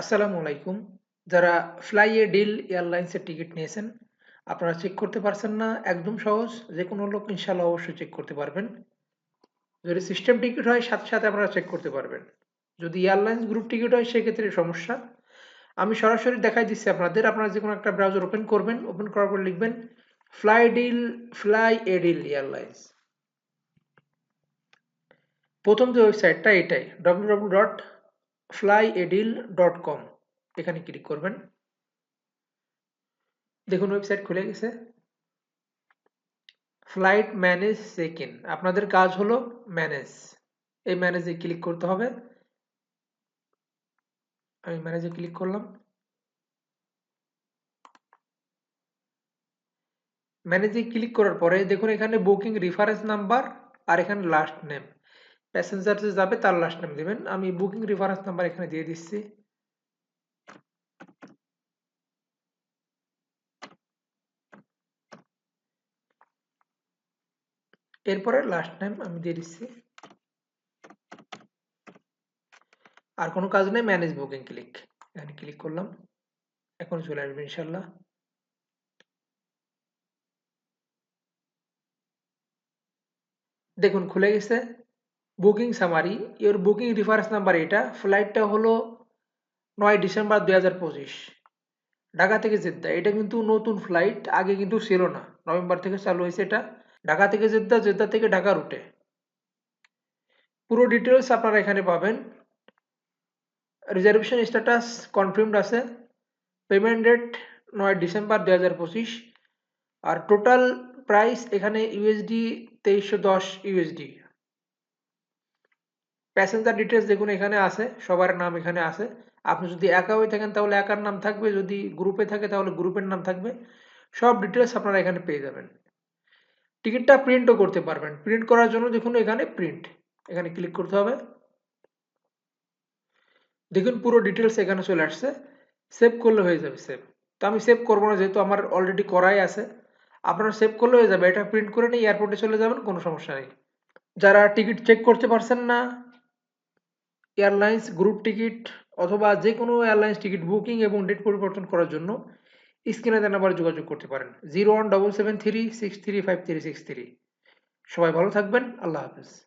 আসসালামু আলাইকুম। যারা ফ্লাই এ ডিল এয়ারলাইন্সের টিকিট নিয়েছেন, আপনারা চেক করতে পারছেন না, একদম সহজ যে কোনো লোক ইনশাল্লাহ অবশ্যই চেক করতে পারবেন। যদি সিস্টেম টিকিট হয়, সাথে সাথে আপনারা চেক করতে পারবেন। যদি এয়ারলাইন্স গ্রুপ টিকিট হয়, সেক্ষেত্রে সমস্যা। আমি সরাসরি দেখাই দিচ্ছি আপনাদের, আপনারা যে কোনো একটা ব্রাউজার ওপেন করবেন ওপেন করার পর লিখবেন, fly deal, fly a deal airlines. প্রথম যে ওয়েবসাইটটা এটাই W dot flyadeal dot com এখানে ক্লিক করবেন। দেখুন ওয়েবসাইট খুলে গেছে। ফ্লাইট ম্যানেজ চেক ইন আপনাদের কাজ হলো ম্যানেজ এই ম্যানেজে ক্লিক করতে হবে। আমি ম্যানেজে ক্লিক করলাম। ম্যানেজে ক্লিক করার পরে দেখুন এখানে বুকিং রেফারেন্স নাম্বার আর এখানে লাস্ট নেম প্যাসেঞ্জার যে যাবে, তার লাস্ট নেম দিবেন। আমি বুকিং রেফারেন্স নাম্বার এখানে দিয়ে দিচ্ছি। এরপরে লাস্ট নেম আমি দিয়ে দিচ্ছি। আর কোনো কাজ নেই ম্যানেজ বুকিং ক্লিক এখানে ক্লিক করলাম। এখন চলে আসবে ইনশাল্লাহ দেখুন, খুলে গেছে। বুকিং সামারি এর বুকিং রেফারেন্স নাম্বার এটা ফ্লাইটটা হলো নয় ডিসেম্বর দু হাজার পঁচিশ। ঢাকা থেকে জেদ্দা, এটা কিন্তু নতুন ফ্লাইট আগে কিন্তু ছিল না। নভেম্বর থেকে চালু হয়েছে এটা। ঢাকা থেকে জেদ্দা জেদ্দা থেকে ঢাকা রুটে পুরো ডিটেলস আপনারা এখানে পাবেন। রিজার্ভেশন স্ট্যাটাস কনফার্মড আছে। পেমেন্ট ডেট নয় ডিসেম্বর দু হাজার পঁচিশ। আর টোটাল প্রাইস এখানে ইউএসডি তেইশশো দশ ইউএসডি প্যাসেঞ্জার ডিটেলস দেখুন, এখানে আছে, সবার নাম এখানে আছে। আপনি যদি একা হয়ে থাকেন, তাহলে একার নাম থাকবে, যদি গ্রুপে থাকে, তাহলে গ্রুপের নাম থাকবে। সব ডিটেলস আপনারা এখানে পেয়ে যাবেন। টিকিটটা প্রিন্টও করতে পারবেন। প্রিন্ট করার জন্য দেখুন, এখানে প্রিন্ট এখানে ক্লিক করতে হবে। দেখুন, পুরো ডিটেলস এখানে চলে আসছে। সেভ করলে হয়ে যাবে সেভ তো আমি সেভ করব না, যেহেতু আমার অলরেডি করাই আছে। আপনারা সেভ করলে হয়ে যাবে। এটা প্রিন্ট করে নিয়ে এয়ারপোর্টে চলে যাবেন, কোনো সমস্যা নেই। যারা টিকিট চেক করতে পারছেন না এয়ারলাইন্স গ্রুপ টিকিট অথবা যে কোনো এয়ারলাইন্স টিকিট বুকিং এবং ডেট পরিবর্তন করার জন্য স্ক্রিনে দেন আবার যোগাযোগ করতে পারেন। Zero one double seven three six three five three six three. সবাই ভালো থাকবেন। আল্লাহ হাফেজ।